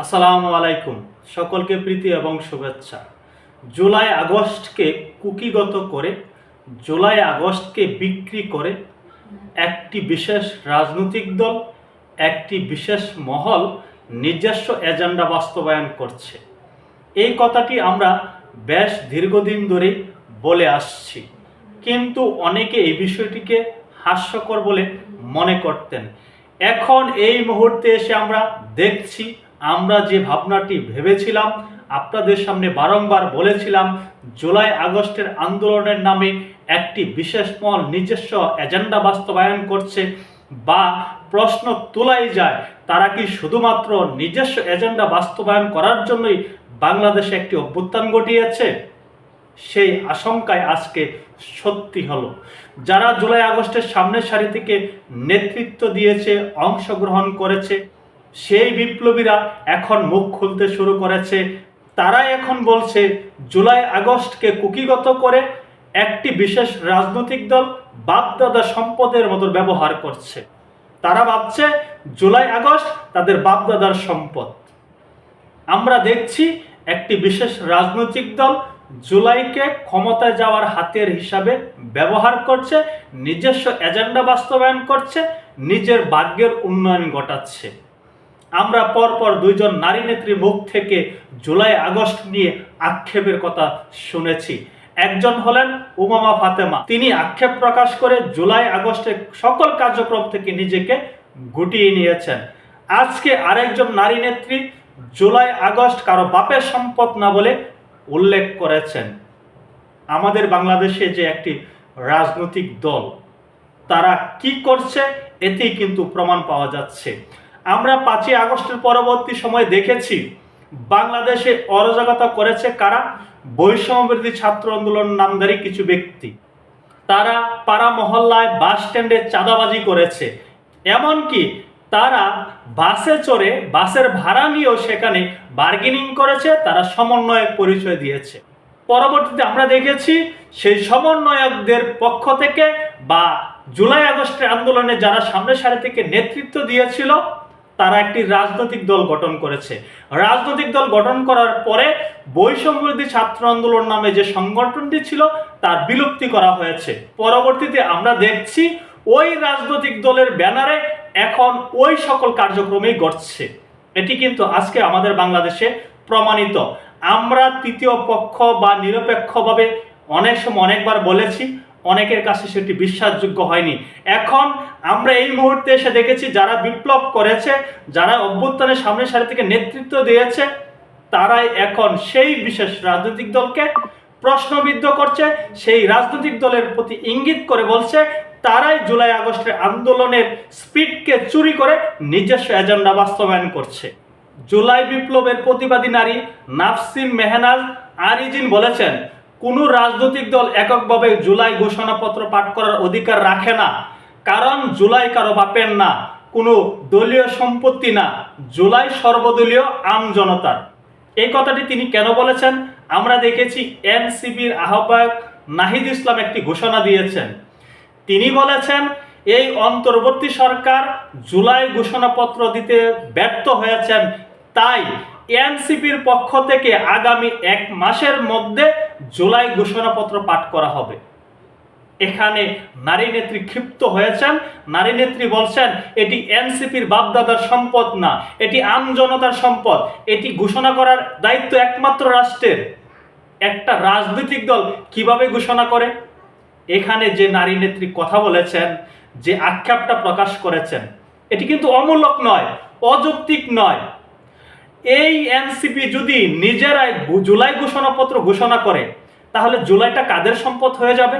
আসসালামু আলাইকুম। সকলকে প্রীতি এবং শুভেচ্ছা। জুলাই আগস্টকে কুকিগত করে, জুলাই আগস্টকে বিক্রি করে একটি বিশেষ রাজনৈতিক দল, একটি বিশেষ মহল নিজস্ব এজেন্ডা বাস্তবায়ন করছে। এই কথাটি আমরা বেশ দীর্ঘদিন ধরেই বলে আসছি। কিন্তু অনেকে এই বিষয়টিকে হাস্যকর বলে মনে করতেন। এখন এই মুহূর্তে এসে আমরা দেখছি আমরা যে ভাবনাটি ভেবেছিলাম, আপনাদের সামনে বারংবার বলেছিলাম, জুলাই আগস্টের আন্দোলনের নামে একটি বিশেষ মহল নিজস্ব এজেন্ডা বাস্তবায়ন করছে বা প্রশ্ন তোলাই যায়, তারা কি শুধুমাত্র নিজস্ব এজেন্ডা বাস্তবায়ন করার জন্যই বাংলাদেশে একটি অভ্যুত্থান ঘটিয়েছে? সেই আশঙ্কায় আজকে সত্যি হলো। যারা জুলাই আগস্টের সামনের সারি থেকে নেতৃত্ব দিয়েছে, অংশগ্রহণ করেছে সেই বিপ্লবীরা এখন মুখ খুলতে শুরু করেছে। তারা এখন বলছে, জুলাই আগস্টকে কুকিগত করে একটি বিশেষ রাজনৈতিক দল বাপদাদা সম্পদের মতো ব্যবহার করছে। তারা ভাবছে, জুলাই আগস্ট তাদের বাপদাদার সম্পদ। আমরা দেখছি একটি বিশেষ রাজনৈতিক দল জুলাইকে ক্ষমতায় যাওয়ার হাতের হিসাবে ব্যবহার করছে, নিজস্ব এজেন্ডা বাস্তবায়ন করছে, নিজের ভাগ্যের উন্নয়ন ঘটাচ্ছে। আমরা পরপর দুইজন নারী নেত্রী মুখ থেকে জুলাই আগস্ট নিয়ে আক্ষেপের কথা শুনেছি। একজন হলেন উমামা ফাতেমা। তিনি আক্ষেপ প্রকাশ করে জুলাই আগস্টের সকল কার্যক্রম থেকে নিজেকে গুটিয়ে নিয়েছেন। আজকে আরেকজন নারী নেত্রী জুলাই আগস্ট কারও বাপের সম্পদ না বলে উল্লেখ করেছেন। আমাদের বাংলাদেশে যে একটি রাজনৈতিক দল, তারা কি করছে, এতেই কিন্তু প্রমাণ পাওয়া যাচ্ছে। আমরা পাঁচই আগস্টের পরবর্তী সময় দেখেছি, বাংলাদেশে অরাজকতা করেছে কারা? বৈষম্যবিরোধী ছাত্র আন্দোলন নামধারী কিছু ব্যক্তি। তারা পাড়া মহল্লায় বাস স্ট্যান্ডে চাঁদাবাজি করেছে। এমনকি তারা বাসে চড়ে বাসের ভাড়া নিয়েও সেখানে বার্গেনিং করেছে, তারা সমন্বয়ক পরিচয় দিয়েছে। পরবর্তীতে আমরা দেখেছি, সেই সমন্বয়কদের পক্ষ থেকে বা জুলাই আগস্টের আন্দোলনে যারা সামনের সারি থেকে নেতৃত্ব দিয়েছিল তারা একটি রাজনৈতিক দল গঠন করেছে। রাজনৈতিক দল গঠন করার পরে বৈষম্যবিরোধী ছাত্র আন্দোলন নামে যে সংগঠনটি ছিল, তার বিলুপ্তি করা হয়েছে। পরবর্তীতে আমরা দেখছি ওই রাজনৈতিক দলের ব্যানারে এখন ওই সকল কার্যক্রমেই ঘটছে। এটি কিন্তু আজকে আমাদের বাংলাদেশে প্রমাণিত। আমরা তৃতীয় পক্ষ বা নিরপেক্ষভাবে অনেক সময় অনেকবার বলেছি অনেকের কাছে সেটি বিশ্বাসযোগ্য হয়নি। এখন আমরা এই মুহূর্তে এসে দেখেছি, যারা বিপ্লব করেছে, যারা অভ্যুত্থানের সামনের সারি থেকে নেতৃত্ব দিয়েছে, তারাই এখন সেই বিশেষ রাজনৈতিক দলকে প্রশ্নবিদ্ধ করছে, সেই রাজনৈতিক দলের প্রতি ইঙ্গিত করে বলছে, তারাই জুলাই আগস্টের আন্দোলনের স্পিডকে চুরি করে নিজস্ব এজেন্ডা বাস্তবায়ন করছে। জুলাই বিপ্লবের প্রতিবাদী নারী নাফসিন মেহনাজ আরিজিন বলেছেন কোনো রাজনৈতিক দল এককভাবে জুলাই ঘোষণাপত্র পাঠ করার অধিকার রাখে না। কারণ জুলাই কারও বাপের না, কোনো দলীয় সম্পত্তি না। জুলাই সর্বদলীয় আম জনতার। এই কথাটি তিনি কেন বলেছেন? আমরা দেখেছি এনসিবির আহ্বায়ক নাহিদ ইসলাম একটি ঘোষণা দিয়েছেন। তিনি বলেছেন, এই অন্তর্বর্তী সরকার জুলাই ঘোষণাপত্র দিতে ব্যর্থ হয়েছেন। তাই এনসিপির পক্ষ থেকে আগামী এক মাসের মধ্যে জুলাই ঘোষণাপত্র পাঠ করা হবে। এখানে নারী নেত্রী ক্ষিপ্ত হয়েছেন। নারী নেত্রী বলছেন, এটি এনসিপির বাপদাদার সম্পদ না, এটি আম জনতার সম্পদ। এটি ঘোষণা করার দায়িত্ব একমাত্র রাষ্ট্রের। একটা রাজনৈতিক দল কীভাবে ঘোষণা করে? এখানে যে নারী নেত্রী কথা বলেছেন, যে আক্ষেপটা প্রকাশ করেছেন, এটি কিন্তু অমূলক নয়, অযৌক্তিক নয়। এই এনসিপি যদি নিজেরাই জুলাই ঘোষণাপত্র ঘোষণা করে, তাহলে জুলাইটা কাদের সম্পদ হয়ে যাবে?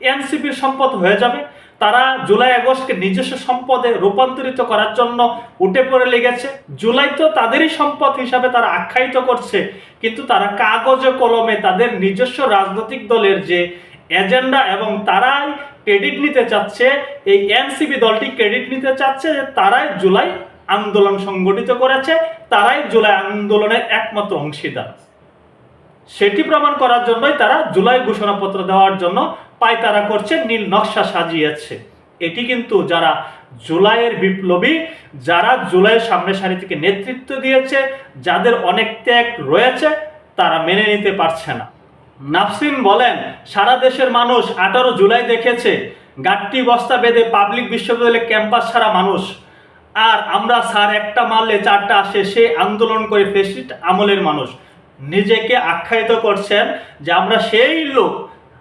এনসিপির সম্পদ হয়ে যাবে। তারা জুলাই আগস্টকে নিজস্ব সম্পদে রূপান্তরিত করার জন্য উঠে পড়ে লেগেছে। জুলাই তো তাদেরই সম্পদ হিসাবে তারা আখ্যায়িত করছে। কিন্তু তারা কাগজে কলমে তাদের নিজস্ব রাজনৈতিক দলের যে এজেন্ডা এবং তারাই ক্রেডিট নিতে চাচ্ছে, এই এনসিপি দলটি ক্রেডিট নিতে চাচ্ছে যে তারাই জুলাই আন্দোলন সংগঠিত করেছে, তারাই জুলাই আন্দোলনের একমাত্র অংশীদার। সেটি প্রমাণ করার জন্যই তারা জুলাই ঘোষণাপত্র দেওয়ার জন্য পায়তারা করছে, নীল নকশা সাজিয়েছে। এটি কিন্তু যারা জুলাইয়ের বিপ্লবী, যারা জুলাইয়ের সামনে সারি থেকে নেতৃত্ব দিয়েছে, যাদের অনেক ত্যাগ রয়েছে, তারা মেনে নিতে পারছে না। নাফসিন বলেন, সারা দেশের মানুষ আঠারো জুলাই দেখেছে, গাট্টি বস্তা বেঁধে পাবলিক বিশ্ববিদ্যালয়ের ক্যাম্পাস ছাড়া মানুষ আর আমরা স্যার একটা মারলে চারটা আসে, সে আন্দোলন করে ফেসিস্ট আমলের মানুষ। নিজেকে আখ্যায়িত করছেন যে আমরা সেই লোক।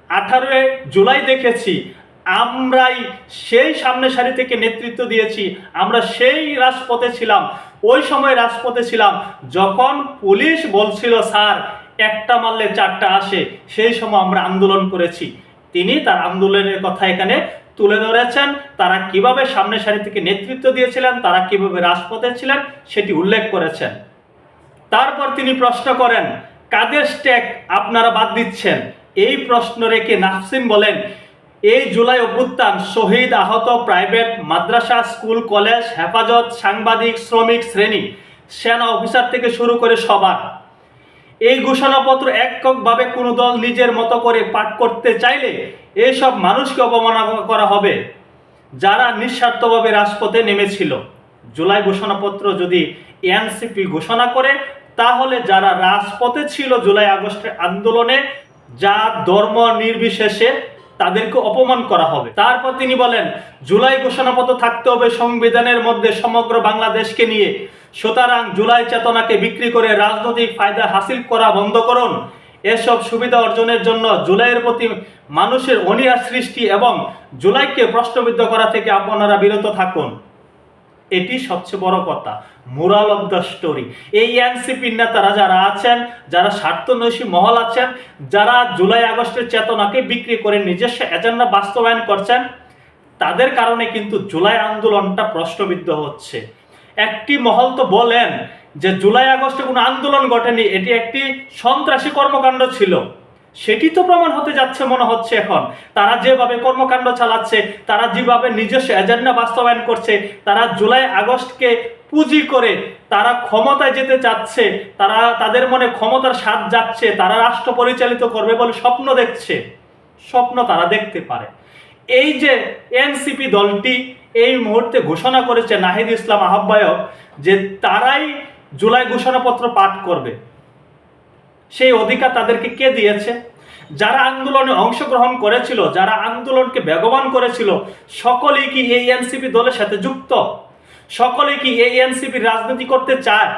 আঠারোই জুলাই দেখেছি, আমরাই সেই সামনে সারি থেকে নেতৃত্ব দিয়েছি, আমরা সেই রাজপথে ছিলাম, ওই সময় রাজপথে ছিলাম। যখন পুলিশ বলছিল, স্যার, একটা মারলে চারটা আসে, সেই সময় আমরা আন্দোলন করেছি। তিনি তার আন্দোলনের কথা এখানে তুলে ধরেছেন, তারা কীভাবে সামনে সারি থেকে নেতৃত্ব দিয়েছিলেন, তারা কীভাবে রাজপথে ছিলেন, সেটি উল্লেখ করেছেন। তারপর তিনি প্রশ্ন করেন, কাদের স্ট্যাক আপনারা বাদ দিচ্ছেন? এই প্রশ্ন রেখে নাফসিন বলেন, এই জুলাই অভ্যুত্থান শহীদ আহত প্রাইভেট মাদ্রাসা, স্কুল, কলেজ, হেফাজত, সাংবাদিক, শ্রমিক, শ্রেণি, সেনা অফিসার থেকে শুরু করে সবার। এই ঘোষণাপত্র এককভাবে কোনো দল নিজের মতো করে পাঠ করতে চাইলে এইসব মানুষকে অবমাননা করা হবে, যারা নিঃস্বার্থভাবে রাজপথে নেমেছিল। জুলাই ঘোষণাপত্র যদি এনসিপি ঘোষণা করে, তাহলে যারা রাজপথে ছিল জুলাই আগস্টের আন্দোলনে, যা ধর্ম নির্বিশেষে তাদেরকে অপমান করা হবে। তারপর তিনি বলেন, জুলাই ঘোষণাপত্র থাকতে হবে সংবিধানের মধ্যে সমগ্র বাংলাদেশকে নিয়ে। সুতরাং জুলাই চেতনাকে বিক্রি করে রাজনৈতিক ফায়দা হাসিল করা বন্ধ করুন। এসব সুবিধা অর্জনের জন্য জুলাইয়ের প্রতি মানুষের অনীহা সৃষ্টি এবং জুলাইকে প্রশ্নবিদ্ধ করা থেকে আপনারা বিরত থাকুন। এটি সবচেয়ে বড় কথা, মোরাল অফ দ্য স্টোরি। এই এনসিপির নেতারা যারা আছেন, যারা স্বার্থনৈশী মহল আছেন, যারা জুলাই আগস্টের চেতনাকে বিক্রি করে নিজস্ব এজেন্ডা বাস্তবায়ন করছেন, তাদের কারণে কিন্তু জুলাই আন্দোলনটা প্রশ্নবিদ্ধ হচ্ছে। একটি মহল তো বলেন যে জুলাই আগস্টে কোনো আন্দোলন ঘটেনি, এটি একটি সন্ত্রাসী কর্মকাণ্ড ছিল। সেটি তো প্রমাণ হতে যাচ্ছে, মনে হচ্ছে এখন। তারা যেভাবে কর্মকাণ্ড চালাচ্ছে, তারা যেভাবে নিজস্ব এজেন্ডা বাস্তবায়ন করছে, তারা জুলাই আগস্টকে পুঁজি করে তারা ক্ষমতায় যেতে চাচ্ছে, তারা তাদের মনে ক্ষমতার স্বাদ যাচ্ছে, তারা রাষ্ট্র পরিচালিত করবে বলে স্বপ্ন দেখছে। স্বপ্ন তারা দেখতে পারে। এই যে এনসিপি দলটি এই মুহূর্তে ঘোষণা করেছে নাহিদ ইসলাম আহ্বায়ক যে তারাই জুলাই ঘোষণাপত্র পাঠ করবে। সেই অধিকার তাদেরকে কে দিয়েছে? যারা আন্দোলনে অংশগ্রহণ করেছিল, যারা আন্দোলনকে বেগবান করেছিল, সকলেই কি এই এনসিপি দলের সাথে যুক্ত? সকলেই কি এই এনসিপি রাজনীতি করতে চায়?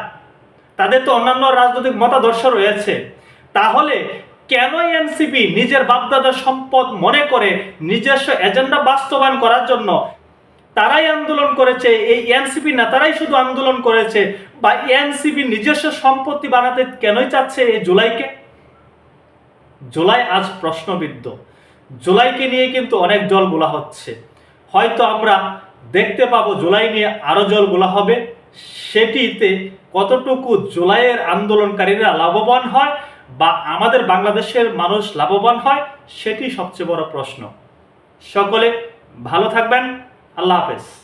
তাদের তো অন্যান্য রাজনৈতিক মতাদর্শ রয়েছে। তাহলে কেন এনসিপি নিজের বাপদাদার সম্পদ মনে করে নিজস্ব এজেন্ডা বাস্তবায়ন করার জন্য তারাই আন্দোলন করেছে, এই এনসিপি নেতারাই শুধু আন্দোলন করেছে, বা এনসিপি নিজস্ব সম্পত্তি বানাতে কেনই চাচ্ছে এই জুলাইকে? জুলাই আজ প্রশ্নবিদ্ধ। জুলাইকে নিয়ে কিন্তু অনেক জল গোলা হচ্ছে। হয়তো আমরা দেখতে পাবো জুলাই নিয়ে আরও জল গোলা হবে। সেটিতে কতটুকু জুলাইয়ের আন্দোলনকারীরা লাভবান হয়, বা আমাদের বাংলাদেশের মানুষ লাভবান হয়, সেটি সবচেয়ে বড় প্রশ্ন। সকলে ভালো থাকবেন। আল্লাহ হাফেজ।